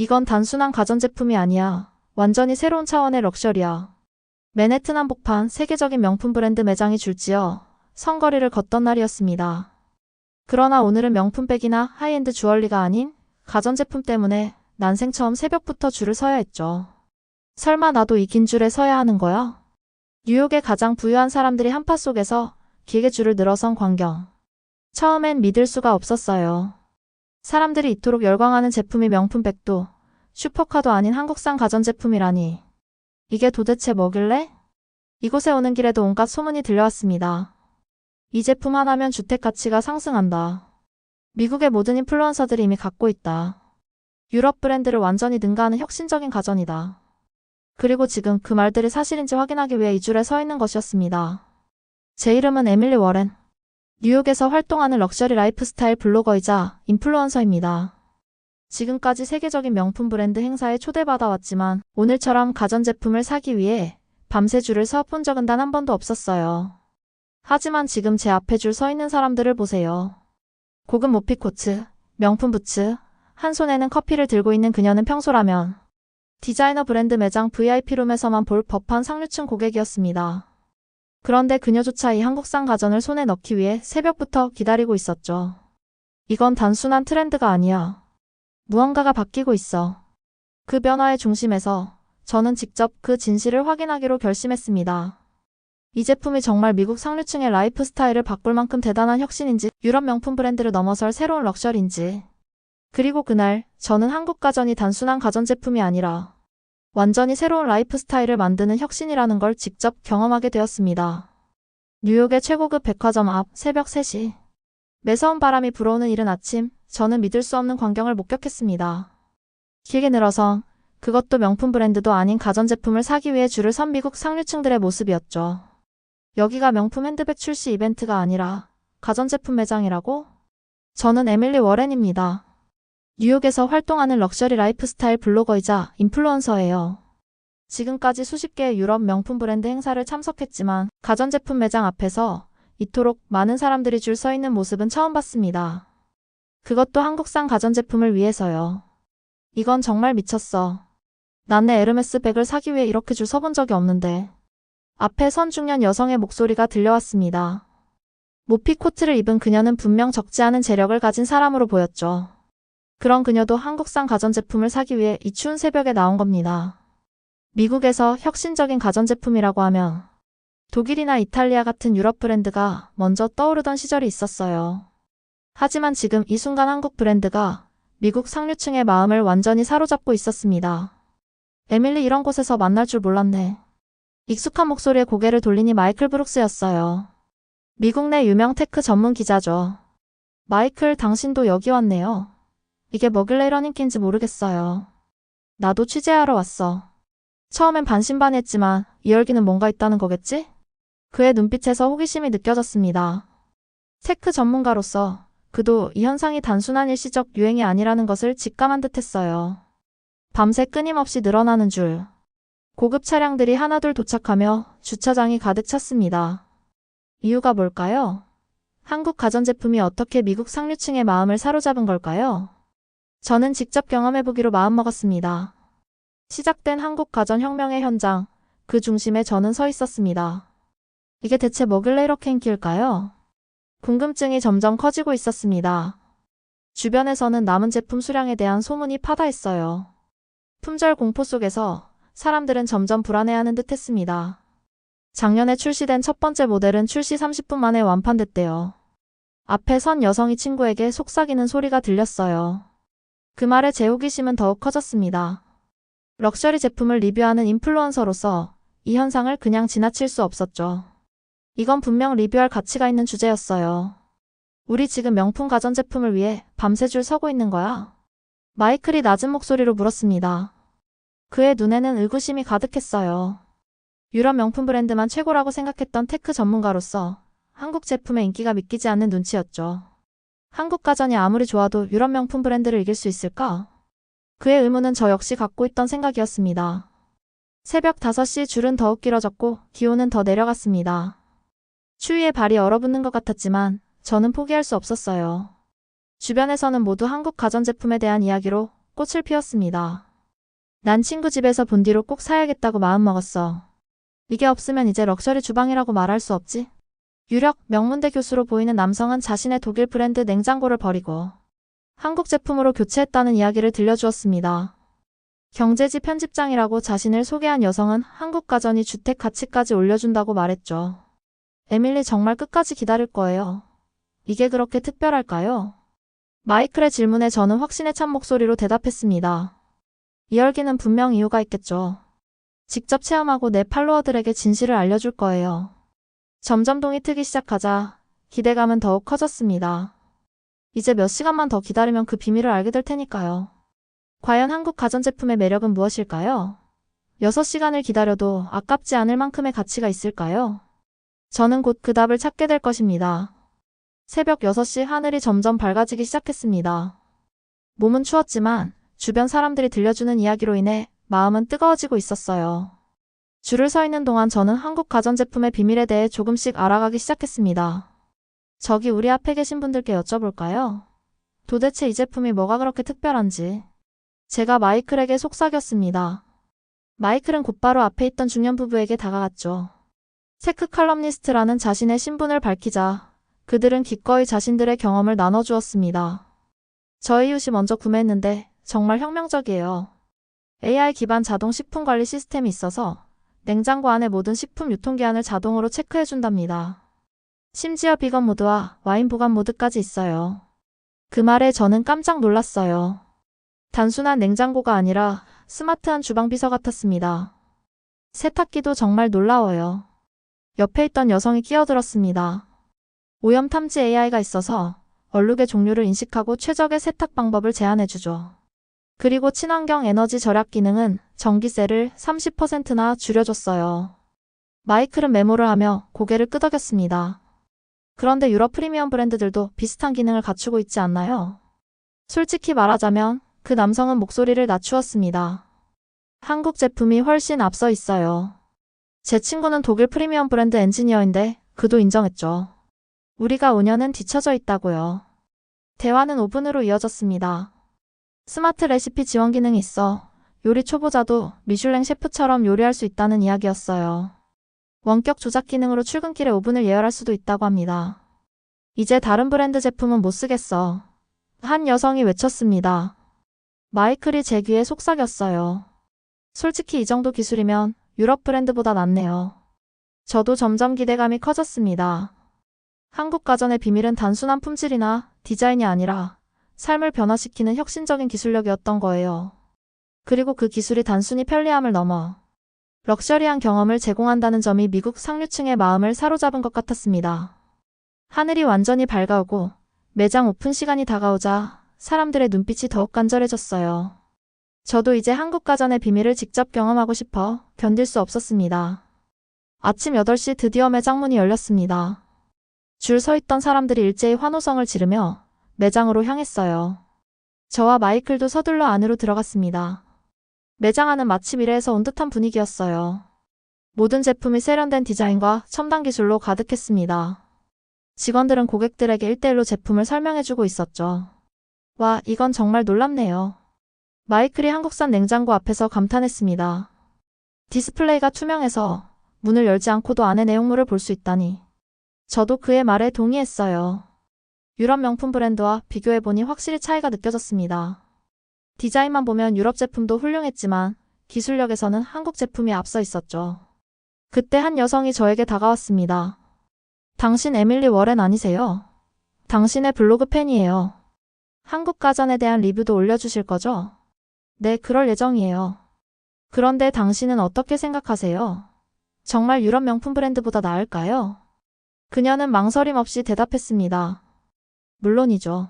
이건 단순한 가전제품이 아니야. 완전히 새로운 차원의 럭셔리야. 맨해튼 한복판 세계적인 명품 브랜드 매장이 줄지어 선거리를 걷던 날이었습니다. 그러나 오늘은 명품백이나 하이엔드 주얼리가 아닌 가전제품 때문에 난생 처음 새벽부터 줄을 서야 했죠. 설마 나도 이 긴 줄에 서야 하는 거야? 뉴욕의 가장 부유한 사람들이 한파 속에서 길게 줄을 늘어선 광경. 처음엔 믿을 수가 없었어요. 사람들이 이토록 열광하는 제품이 명품 백도 슈퍼카도 아닌 한국산 가전제품이라니. 이게 도대체 뭐길래? 이곳에 오는 길에도 온갖 소문이 들려왔습니다. 이 제품 하나면 주택 가치가 상승한다. 미국의 모든 인플루언서들이 이미 갖고 있다. 유럽 브랜드를 완전히 능가하는 혁신적인 가전이다. 그리고 지금 그 말들이 사실인지 확인하기 위해 이 줄에 서 있는 것이었습니다. 제 이름은 에밀리 워렌. 뉴욕에서 활동하는 럭셔리 라이프스타일 블로거이자 인플루언서입니다. 지금까지 세계적인 명품 브랜드 행사에 초대받아 왔지만 오늘처럼 가전제품을 사기 위해 밤새 줄을 서본 적은 단 한 번도 없었어요. 하지만 지금 제 앞에 줄 서 있는 사람들을 보세요. 고급 모피코트, 명품 부츠, 한 손에는 커피를 들고 있는 그녀는 평소라면 디자이너 브랜드 매장 VIP룸에서만 볼 법한 상류층 고객이었습니다. 그런데 그녀조차 이 한국산 가전을 손에 넣기 위해 새벽부터 기다리고 있었죠. 이건 단순한 트렌드가 아니야. 무언가가 바뀌고 있어. 그 변화의 중심에서 저는 직접 그 진실을 확인하기로 결심했습니다. 이 제품이 정말 미국 상류층의 라이프 스타일을 바꿀 만큼 대단한 혁신인지 유럽 명품 브랜드를 넘어설 새로운 럭셔리인지 그리고 그날 저는 한국 가전이 단순한 가전제품이 아니라 완전히 새로운 라이프 스타일을 만드는 혁신이라는 걸 직접 경험하게 되었습니다. 뉴욕의 최고급 백화점 앞 새벽 3시. 매서운 바람이 불어오는 이른 아침, 저는 믿을 수 없는 광경을 목격했습니다. 길게 늘어선 그것도 명품 브랜드도 아닌 가전제품을 사기 위해 줄을 선 미국 상류층들의 모습이었죠. 여기가 명품 핸드백 출시 이벤트가 아니라 가전제품 매장이라고? 저는 에밀리 워렌입니다. 뉴욕에서 활동하는 럭셔리 라이프스타일 블로거이자 인플루언서예요. 지금까지 수십 개의 유럽 명품 브랜드 행사를 참석했지만 가전제품 매장 앞에서 이토록 많은 사람들이 줄 서 있는 모습은 처음 봤습니다. 그것도 한국산 가전제품을 위해서요. 이건 정말 미쳤어. 난 내 에르메스 백을 사기 위해 이렇게 줄 서본 적이 없는데. 앞에 선 중년 여성의 목소리가 들려왔습니다. 모피 코트를 입은 그녀는 분명 적지 않은 재력을 가진 사람으로 보였죠. 그런 그녀도 한국산 가전제품을 사기 위해 이 추운 새벽에 나온 겁니다. 미국에서 혁신적인 가전제품이라고 하면 독일이나 이탈리아 같은 유럽 브랜드가 먼저 떠오르던 시절이 있었어요. 하지만 지금 이 순간 한국 브랜드가 미국 상류층의 마음을 완전히 사로잡고 있었습니다. 에밀리 이런 곳에서 만날 줄 몰랐네. 익숙한 목소리에 고개를 돌리니 마이클 브룩스였어요. 미국 내 유명 테크 전문 기자죠. 마이클, 당신도 여기 왔네요. 이게 이런 인기인지 모르겠어요. 나도 취재하러 왔어. 처음엔 반신반의했지만 이 열기는 뭔가 있다는 거겠지? 그의 눈빛에서 호기심이 느껴졌습니다. 테크 전문가로서 그도 이 현상이 단순한 일시적 유행이 아니라는 것을 직감한 듯 했어요. 밤새 끊임없이 늘어나는 줄. 고급 차량들이 하나둘 도착하며 주차장이 가득 찼습니다. 이유가 뭘까요? 한국 가전제품이 어떻게 미국 상류층의 마음을 사로잡은 걸까요? 저는 직접 경험해보기로 마음먹었습니다. 시작된 한국 가전혁명의 현장, 그 중심에 저는 서 있었습니다. 이게 대체 뭐길래 이렇게 인기일까요? 궁금증이 점점 커지고 있었습니다. 주변에서는 남은 제품 수량에 대한 소문이 파다했어요. 품절 공포 속에서 사람들은 점점 불안해하는 듯 했습니다. 작년에 출시된 첫 번째 모델은 출시 30분 만에 완판됐대요. 앞에 선 여성이 친구에게 속삭이는 소리가 들렸어요. 그 말에 제 호기심은 더욱 커졌습니다. 럭셔리 제품을 리뷰하는 인플루언서로서 이 현상을 그냥 지나칠 수 없었죠. 이건 분명 리뷰할 가치가 있는 주제였어요. 우리 지금 명품 가전제품을 위해 밤새 줄 서고 있는 거야? 마이클이 낮은 목소리로 물었습니다. 그의 눈에는 의구심이 가득했어요. 유럽 명품 브랜드만 최고라고 생각했던 테크 전문가로서 한국 제품의 인기가 믿기지 않는 눈치였죠. 한국 가전이 아무리 좋아도 유럽 명품 브랜드를 이길 수 있을까? 그의 의문은 저 역시 갖고 있던 생각이었습니다. 새벽 5시 줄은 더욱 길어졌고 기온은 더 내려갔습니다. 추위에 발이 얼어붙는 것 같았지만 저는 포기할 수 없었어요. 주변에서는 모두 한국 가전제품에 대한 이야기로 꽃을 피웠습니다. 난 친구 집에서 본 뒤로 꼭 사야겠다고 마음먹었어. 이게 없으면 이제 럭셔리 주방이라고 말할 수 없지. 유력 명문대 교수로 보이는 남성은 자신의 독일 브랜드 냉장고를 버리고 한국 제품으로 교체했다는 이야기를 들려주었습니다. 경제지 편집장이라고 자신을 소개한 여성은 한국 가전이 주택 가치까지 올려준다고 말했죠. 에밀리 정말 끝까지 기다릴 거예요. 이게 그렇게 특별할까요? 마이클의 질문에 저는 확신에 찬 목소리로 대답했습니다. 이 열기는 분명 이유가 있겠죠. 직접 체험하고 내 팔로워들에게 진실을 알려줄 거예요. 점점 동이 트기 시작하자 기대감은 더욱 커졌습니다. 이제 몇 시간만 더 기다리면 그 비밀을 알게 될 테니까요. 과연 한국 가전제품의 매력은 무엇일까요? 6시간을 기다려도 아깝지 않을 만큼의 가치가 있을까요? 저는 곧 그 답을 찾게 될 것입니다. 새벽 6시 하늘이 점점 밝아지기 시작했습니다. 몸은 추웠지만 주변 사람들이 들려주는 이야기로 인해 마음은 뜨거워지고 있었어요. 줄을 서 있는 동안 저는 한국 가전제품의 비밀에 대해 조금씩 알아가기 시작했습니다. 저기 우리 앞에 계신 분들께 여쭤볼까요? 도대체 이 제품이 뭐가 그렇게 특별한지. 제가 마이클에게 속삭였습니다. 마이클은 곧바로 앞에 있던 중년 부부에게 다가갔죠. 체크 칼럼니스트라는 자신의 신분을 밝히자 그들은 기꺼이 자신들의 경험을 나눠주었습니다. 저희 이웃이 먼저 구매했는데 정말 혁명적이에요. AI 기반 자동 식품 관리 시스템이 있어서 냉장고 안의 모든 식품 유통기한을 자동으로 체크해준답니다. 심지어 비건 모드와 와인 보관 모드까지 있어요. 그 말에 저는 깜짝 놀랐어요. 단순한 냉장고가 아니라 스마트한 주방 비서 같았습니다. 세탁기도 정말 놀라워요. 옆에 있던 여성이 끼어들었습니다. 오염 탐지 AI가 있어서 얼룩의 종류를 인식하고 최적의 세탁 방법을 제안해주죠. 그리고 친환경 에너지 절약 기능은 전기세를 30%나 줄여줬어요. 마이클은 메모를 하며 고개를 끄덕였습니다. 그런데 유럽 프리미엄 브랜드들도 비슷한 기능을 갖추고 있지 않나요? 솔직히 말하자면 그 남성은 목소리를 낮추었습니다. 한국 제품이 훨씬 앞서 있어요. 제 친구는 독일 프리미엄 브랜드 엔지니어인데 그도 인정했죠. 우리가 5년은 뒤처져 있다고요. 대화는 5분으로 이어졌습니다. 스마트 레시피 지원 기능이 있어 요리 초보자도 미슐랭 셰프처럼 요리할 수 있다는 이야기였어요. 원격 조작 기능으로 출근길에 오븐을 예열할 수도 있다고 합니다. 이제 다른 브랜드 제품은 못 쓰겠어. 한 여성이 외쳤습니다. 마이클이 제 귀에 속삭였어요. 솔직히 이 정도 기술이면 유럽 브랜드보다 낫네요. 저도 점점 기대감이 커졌습니다. 한국 가전의 비밀은 단순한 품질이나 디자인이 아니라 삶을 변화시키는 혁신적인 기술력이었던 거예요. 그리고 그 기술이 단순히 편리함을 넘어 럭셔리한 경험을 제공한다는 점이 미국 상류층의 마음을 사로잡은 것 같았습니다. 하늘이 완전히 밝아오고 매장 오픈 시간이 다가오자 사람들의 눈빛이 더욱 간절해졌어요. 저도 이제 한국 가전의 비밀을 직접 경험하고 싶어 견딜 수 없었습니다. 아침 8시 드디어 매장 문이 열렸습니다. 줄 서 있던 사람들이 일제히 환호성을 지르며 매장으로 향했어요. 저와 마이클도 서둘러 안으로 들어갔습니다. 매장 안은 마치 미래에서 온 듯한 분위기였어요. 모든 제품이 세련된 디자인과 첨단 기술로 가득했습니다. 직원들은 고객들에게 1대1로 제품을 설명해주고 있었죠. 와, 이건 정말 놀랍네요. 마이클이 한국산 냉장고 앞에서 감탄했습니다. 디스플레이가 투명해서 문을 열지 않고도 안의 내용물을 볼 수 있다니. 저도 그의 말에 동의했어요. 유럽 명품 브랜드와 비교해보니 확실히 차이가 느껴졌습니다. 디자인만 보면 유럽 제품도 훌륭했지만 기술력에서는 한국 제품이 앞서 있었죠. 그때 한 여성이 저에게 다가왔습니다. 당신 에밀리 워렌 아니세요? 당신의 블로그 팬이에요. 한국 가전에 대한 리뷰도 올려주실 거죠? 네, 그럴 예정이에요. 그런데 당신은 어떻게 생각하세요? 정말 유럽 명품 브랜드보다 나을까요? 그녀는 망설임 없이 대답했습니다. 물론이죠.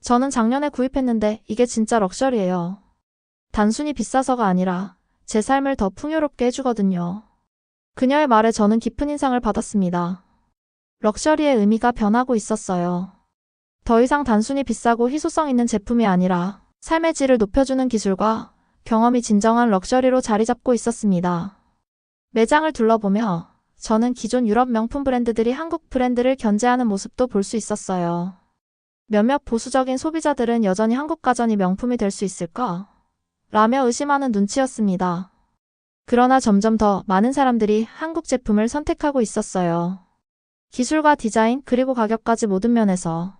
저는 작년에 구입했는데 이게 진짜 럭셔리예요. 단순히 비싸서가 아니라 제 삶을 더 풍요롭게 해주거든요. 그녀의 말에 저는 깊은 인상을 받았습니다. 럭셔리의 의미가 변하고 있었어요. 더 이상 단순히 비싸고 희소성 있는 제품이 아니라 삶의 질을 높여주는 기술과 경험이 진정한 럭셔리로 자리 잡고 있었습니다. 매장을 둘러보며 저는 기존 유럽 명품 브랜드들이 한국 브랜드를 견제하는 모습도 볼 수 있었어요. 몇몇 보수적인 소비자들은 여전히 한국 가전이 명품이 될 수 있을까? 라며 의심하는 눈치였습니다. 그러나 점점 더 많은 사람들이 한국 제품을 선택하고 있었어요. 기술과 디자인 그리고 가격까지 모든 면에서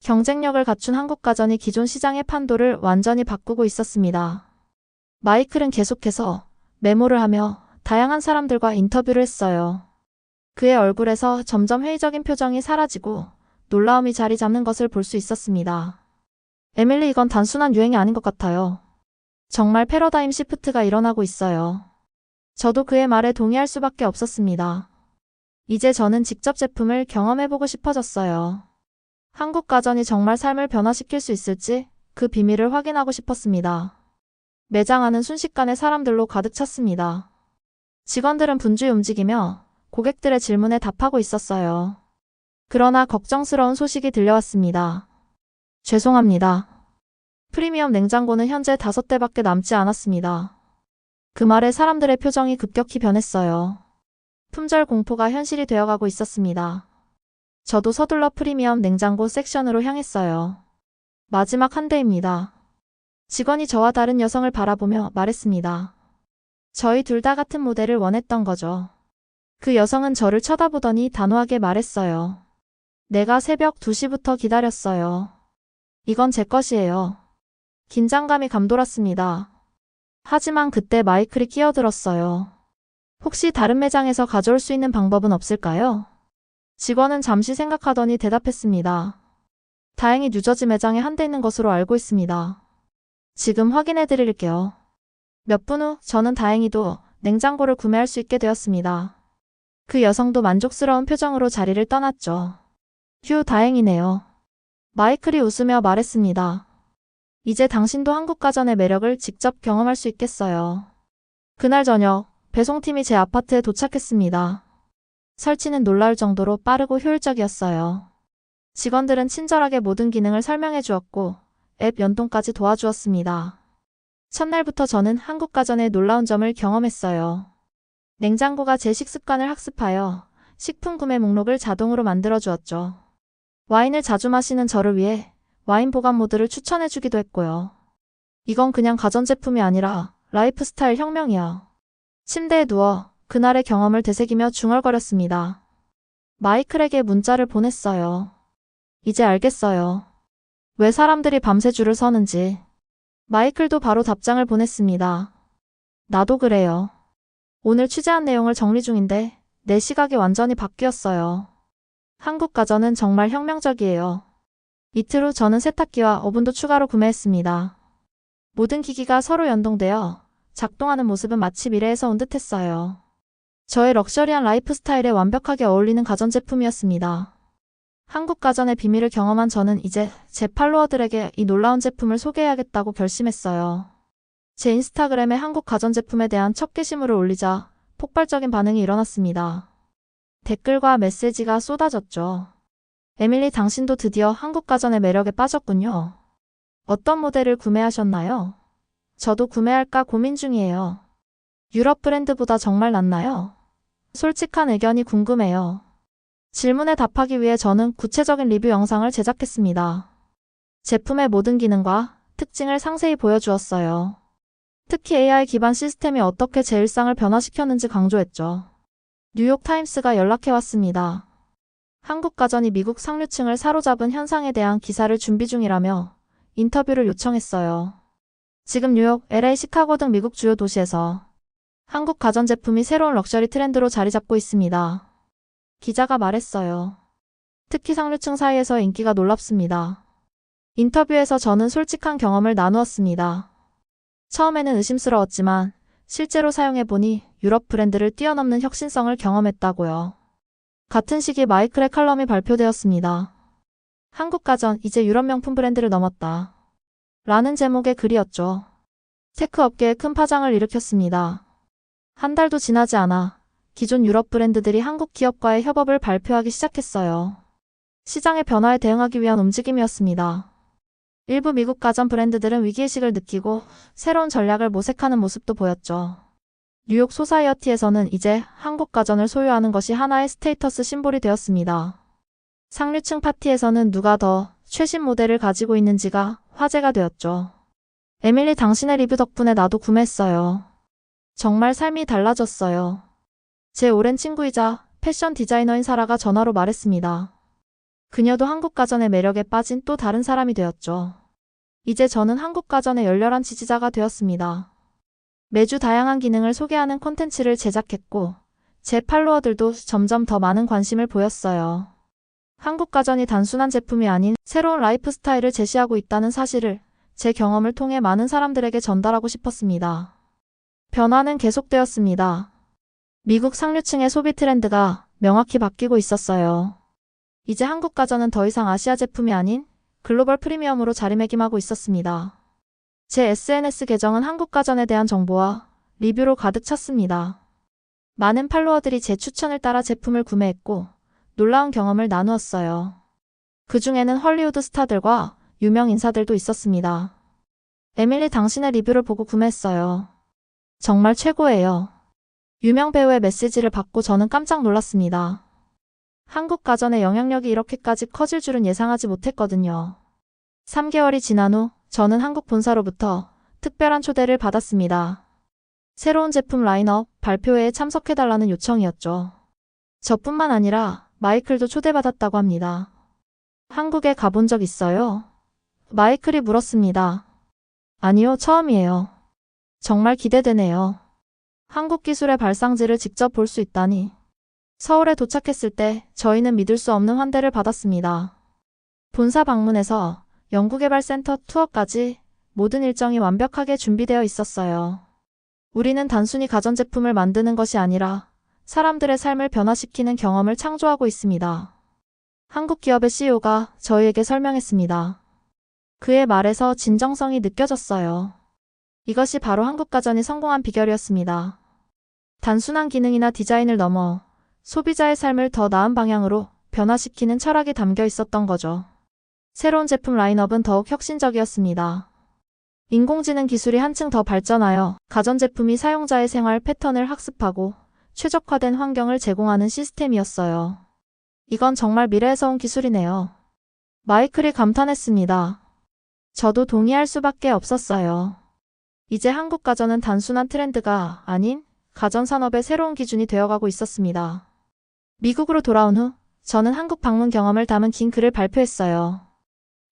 경쟁력을 갖춘 한국 가전이 기존 시장의 판도를 완전히 바꾸고 있었습니다. 마이클은 계속해서 메모를 하며 다양한 사람들과 인터뷰를 했어요. 그의 얼굴에서 점점 회의적인 표정이 사라지고 놀라움이 자리 잡는 것을 볼 수 있었습니다. 에밀리 이건 단순한 유행이 아닌 것 같아요. 정말 패러다임 시프트가 일어나고 있어요. 저도 그의 말에 동의할 수밖에 없었습니다. 이제 저는 직접 제품을 경험해보고 싶어졌어요. 한국 가전이 정말 삶을 변화시킬 수 있을지 그 비밀을 확인하고 싶었습니다. 매장 안은 순식간에 사람들로 가득 찼습니다. 직원들은 분주히 움직이며 고객들의 질문에 답하고 있었어요. 그러나 걱정스러운 소식이 들려왔습니다. 죄송합니다. 프리미엄 냉장고는 현재 다섯 대밖에 남지 않았습니다. 그 말에 사람들의 표정이 급격히 변했어요. 품절 공포가 현실이 되어가고 있었습니다. 저도 서둘러 프리미엄 냉장고 섹션으로 향했어요. 마지막 한 대입니다. 직원이 저와 다른 여성을 바라보며 말했습니다. 저희 둘 다 같은 모델을 원했던 거죠. 그 여성은 저를 쳐다보더니 단호하게 말했어요. 내가 새벽 2시부터 기다렸어요. 이건 제 것이에요. 긴장감이 감돌았습니다. 하지만 그때 마이클이 끼어들었어요. 혹시 다른 매장에서 가져올 수 있는 방법은 없을까요? 직원은 잠시 생각하더니 대답했습니다. 다행히 뉴저지 매장에 한 대 있는 것으로 알고 있습니다. 지금 확인해 드릴게요. 몇 분 후 저는 다행히도 냉장고를 구매할 수 있게 되었습니다. 그 여성도 만족스러운 표정으로 자리를 떠났죠. 휴, 다행이네요. 마이클이 웃으며 말했습니다. 이제 당신도 한국 가전의 매력을 직접 경험할 수 있겠어요. 그날 저녁, 배송팀이 제 아파트에 도착했습니다. 설치는 놀라울 정도로 빠르고 효율적이었어요. 직원들은 친절하게 모든 기능을 설명해 주었고, 앱 연동까지 도와주었습니다. 첫날부터 저는 한국 가전의 놀라운 점을 경험했어요. 냉장고가 제 식습관을 학습하여 식품 구매 목록을 자동으로 만들어 주었죠. 와인을 자주 마시는 저를 위해 와인 보관 모드를 추천해 주기도 했고요. 이건 그냥 가전제품이 아니라 라이프 스타일 혁명이야. 침대에 누워 그날의 경험을 되새기며 중얼거렸습니다. 마이클에게 문자를 보냈어요. 이제 알겠어요. 왜 사람들이 밤새 줄을 서는지. 마이클도 바로 답장을 보냈습니다. 나도 그래요. 오늘 취재한 내용을 정리 중인데 내 시각이 완전히 바뀌었어요. 한국 가전은 정말 혁명적이에요. 이틀 후 저는 세탁기와 오븐도 추가로 구매했습니다. 모든 기기가 서로 연동되어 작동하는 모습은 마치 미래에서 온 듯했어요. 저의 럭셔리한 라이프 스타일에 완벽하게 어울리는 가전제품이었습니다. 한국 가전의 비밀을 경험한 저는 이제 제 팔로워들에게 이 놀라운 제품을 소개해야겠다고 결심했어요. 제 인스타그램에 한국 가전제품에 대한 첫 게시물을 올리자 폭발적인 반응이 일어났습니다. 댓글과 메시지가 쏟아졌죠. 에밀리 당신도 드디어 한국 가전의 매력에 빠졌군요. 어떤 모델을 구매하셨나요? 저도 구매할까 고민 중이에요. 유럽 브랜드보다 정말 낫나요? 솔직한 의견이 궁금해요. 질문에 답하기 위해 저는 구체적인 리뷰 영상을 제작했습니다. 제품의 모든 기능과 특징을 상세히 보여주었어요. 특히 AI 기반 시스템이 어떻게 제 일상을 변화시켰는지 강조했죠. 뉴욕타임스가 연락해왔습니다. 한국 가전이 미국 상류층을 사로잡은 현상에 대한 기사를 준비 중이라며 인터뷰를 요청했어요. 지금 뉴욕, LA, 시카고 등 미국 주요 도시에서 한국 가전제품이 새로운 럭셔리 트렌드로 자리 잡고 있습니다. 기자가 말했어요. 특히 상류층 사이에서 인기가 놀랍습니다. 인터뷰에서 저는 솔직한 경험을 나누었습니다. 처음에는 의심스러웠지만 실제로 사용해보니 유럽 브랜드를 뛰어넘는 혁신성을 경험했다고요. 같은 시기 마이클의 칼럼이 발표되었습니다. 한국 가전 이제 유럽 명품 브랜드를 넘었다. 라는 제목의 글이었죠. 테크 업계에 큰 파장을 일으켰습니다. 한 달도 지나지 않아 기존 유럽 브랜드들이 한국 기업과의 협업을 발표하기 시작했어요. 시장의 변화에 대응하기 위한 움직임이었습니다. 일부 미국 가전 브랜드들은 위기의식을 느끼고 새로운 전략을 모색하는 모습도 보였죠. 뉴욕 소사이어티에서는 이제 한국 가전을 소유하는 것이 하나의 스테이터스 심볼이 되었습니다. 상류층 파티에서는 누가 더 최신 모델을 가지고 있는지가 화제가 되었죠. 에밀리 당신의 리뷰 덕분에 나도 구매했어요. 정말 삶이 달라졌어요. 제 오랜 친구이자 패션 디자이너인 사라가 전화로 말했습니다. 그녀도 한국 가전의 매력에 빠진 또 다른 사람이 되었죠. 이제 저는 한국 가전의 열렬한 지지자가 되었습니다. 매주 다양한 기능을 소개하는 콘텐츠를 제작했고, 제 팔로워들도 점점 더 많은 관심을 보였어요. 한국 가전이 단순한 제품이 아닌 새로운 라이프 스타일을 제시하고 있다는 사실을 제 경험을 통해 많은 사람들에게 전달하고 싶었습니다. 변화는 계속되었습니다. 미국 상류층의 소비 트렌드가 명확히 바뀌고 있었어요. 이제 한국 가전은 더 이상 아시아 제품이 아닌 글로벌 프리미엄으로 자리매김하고 있었습니다. 제 SNS 계정은 한국 가전에 대한 정보와 리뷰로 가득 찼습니다. 많은 팔로워들이 제 추천을 따라 제품을 구매했고 놀라운 경험을 나누었어요. 그 중에는 헐리우드 스타들과 유명 인사들도 있었습니다. 에밀리 당신의 리뷰를 보고 구매했어요. 정말 최고예요. 유명 배우의 메시지를 받고 저는 깜짝 놀랐습니다. 한국 가전의 영향력이 이렇게까지 커질 줄은 예상하지 못했거든요. 3개월이 지난 후 저는 한국 본사로부터 특별한 초대를 받았습니다. 새로운 제품 라인업 발표회에 참석해달라는 요청이었죠. 저뿐만 아니라 마이클도 초대받았다고 합니다. 한국에 가본 적 있어요? 마이클이 물었습니다. 아니요, 처음이에요. 정말 기대되네요. 한국 기술의 발상지를 직접 볼 수 있다니. 서울에 도착했을 때 저희는 믿을 수 없는 환대를 받았습니다. 본사 방문에서 연구개발센터 투어까지 모든 일정이 완벽하게 준비되어 있었어요. 우리는 단순히 가전제품을 만드는 것이 아니라 사람들의 삶을 변화시키는 경험을 창조하고 있습니다. 한국 기업의 CEO가 저희에게 설명했습니다. 그의 말에서 진정성이 느껴졌어요. 이것이 바로 한국 가전이 성공한 비결이었습니다. 단순한 기능이나 디자인을 넘어 소비자의 삶을 더 나은 방향으로 변화시키는 철학이 담겨 있었던 거죠. 새로운 제품 라인업은 더욱 혁신적이었습니다. 인공지능 기술이 한층 더 발전하여 가전제품이 사용자의 생활 패턴을 학습하고 최적화된 환경을 제공하는 시스템이었어요. 이건 정말 미래에서 온 기술이네요. 마이클이 감탄했습니다. 저도 동의할 수밖에 없었어요. 이제 한국 가전은 단순한 트렌드가 아닌 가전 산업의 새로운 기준이 되어가고 있었습니다. 미국으로 돌아온 후 저는 한국 방문 경험을 담은 긴 글을 발표했어요.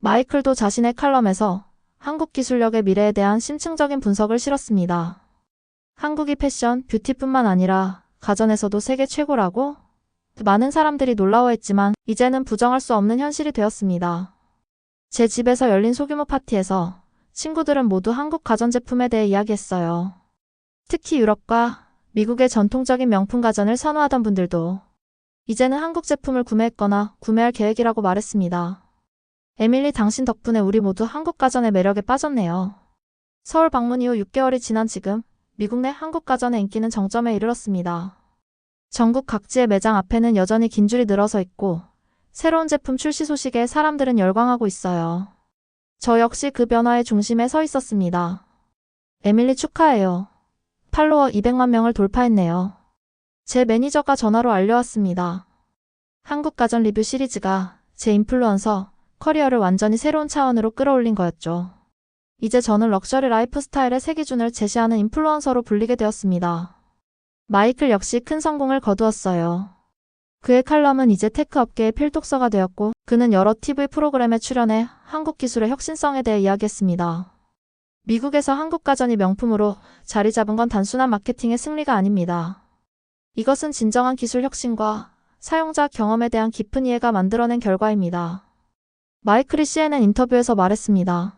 마이클도 자신의 칼럼에서 한국 기술력의 미래에 대한 심층적인 분석을 실었습니다. 한국이 패션, 뷰티뿐만 아니라 가전에서도 세계 최고라고? 많은 사람들이 놀라워했지만 이제는 부정할 수 없는 현실이 되었습니다. 제 집에서 열린 소규모 파티에서 친구들은 모두 한국 가전제품에 대해 이야기했어요. 특히 유럽과 미국의 전통적인 명품 가전을 선호하던 분들도 이제는 한국 제품을 구매했거나 구매할 계획이라고 말했습니다. 에밀리 당신 덕분에 우리 모두 한국 가전의 매력에 빠졌네요. 서울 방문 이후 6개월이 지난 지금 미국 내 한국 가전의 인기는 정점에 이르렀습니다. 전국 각지의 매장 앞에는 여전히 긴 줄이 늘어서 있고 새로운 제품 출시 소식에 사람들은 열광하고 있어요. 저 역시 그 변화의 중심에 서 있었습니다. 에밀리 축하해요. 팔로워 200만 명을 돌파했네요. 제 매니저가 전화로 알려왔습니다. 한국 가전 리뷰 시리즈가 제 인플루언서 커리어를 완전히 새로운 차원으로 끌어올린 거였죠. 이제 저는 럭셔리 라이프 스타일의 새 기준을 제시하는 인플루언서로 불리게 되었습니다. 마이클 역시 큰 성공을 거두었어요. 그의 칼럼은 이제 테크 업계의 필독서가 되었고 그는 여러 TV 프로그램에 출연해 한국 기술의 혁신성에 대해 이야기했습니다. 미국에서 한국 가전이 명품으로 자리 잡은 건 단순한 마케팅의 승리가 아닙니다. 이것은 진정한 기술 혁신과 사용자 경험에 대한 깊은 이해가 만들어낸 결과입니다. 마이클이 CNN 인터뷰에서 말했습니다.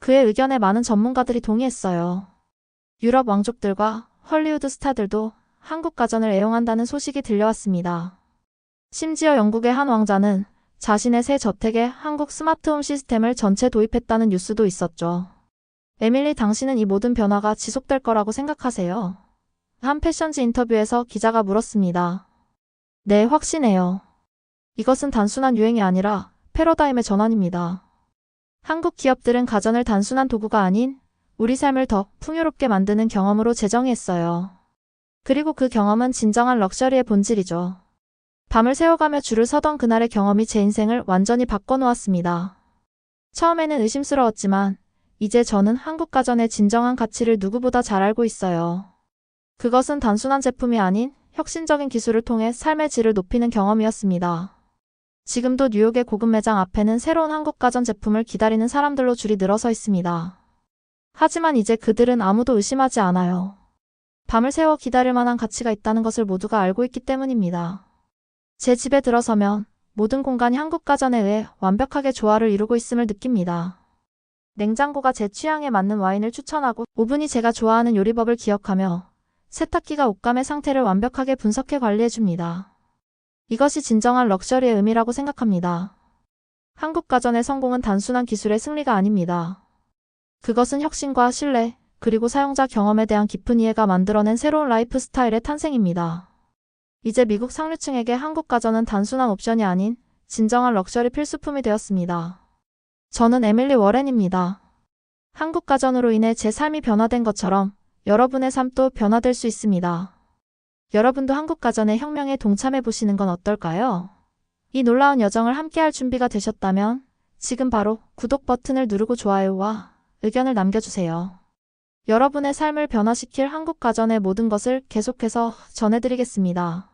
그의 의견에 많은 전문가들이 동의했어요. 유럽 왕족들과 헐리우드 스타들도 한국 가전을 애용한다는 소식이 들려왔습니다. 심지어 영국의 한 왕자는 자신의 새 저택에 한국 스마트홈 시스템을 전체 도입했다는 뉴스도 있었죠. 에밀리 당신은 이 모든 변화가 지속될 거라고 생각하세요? 한 패션지 인터뷰에서 기자가 물었습니다. 네, 확신해요. 이것은 단순한 유행이 아니라 패러다임의 전환입니다. 한국 기업들은 가전을 단순한 도구가 아닌 우리 삶을 더 풍요롭게 만드는 경험으로 재정의했어요. 그리고 그 경험은 진정한 럭셔리의 본질이죠. 밤을 새워가며 줄을 서던 그날의 경험이 제 인생을 완전히 바꿔놓았습니다. 처음에는 의심스러웠지만 이제 저는 한국 가전의 진정한 가치를 누구보다 잘 알고 있어요. 그것은 단순한 제품이 아닌 혁신적인 기술을 통해 삶의 질을 높이는 경험이었습니다. 지금도 뉴욕의 고급 매장 앞에는 새로운 한국 가전 제품을 기다리는 사람들로 줄이 늘어서 있습니다. 하지만 이제 그들은 아무도 의심하지 않아요. 밤을 새워 기다릴 만한 가치가 있다는 것을 모두가 알고 있기 때문입니다. 제 집에 들어서면 모든 공간이 한국 가전에 의해 완벽하게 조화를 이루고 있음을 느낍니다. 냉장고가 제 취향에 맞는 와인을 추천하고 오븐이 제가 좋아하는 요리법을 기억하며 세탁기가 옷감의 상태를 완벽하게 분석해 관리해줍니다. 이것이 진정한 럭셔리의 의미라고 생각합니다. 한국 가전의 성공은 단순한 기술의 승리가 아닙니다. 그것은 혁신과 신뢰, 그리고 사용자 경험에 대한 깊은 이해가 만들어낸 새로운 라이프 스타일의 탄생입니다. 이제 미국 상류층에게 한국 가전은 단순한 옵션이 아닌 진정한 럭셔리 필수품이 되었습니다. 저는 에밀리 워렌입니다. 한국 가전으로 인해 제 삶이 변화된 것처럼 여러분의 삶도 변화될 수 있습니다. 여러분도 한국 가전의 혁명에 동참해 보시는 건 어떨까요? 이 놀라운 여정을 함께할 준비가 되셨다면 지금 바로 구독 버튼을 누르고 좋아요와 의견을 남겨주세요. 여러분의 삶을 변화시킬 한국 가전의 모든 것을 계속해서 전해드리겠습니다.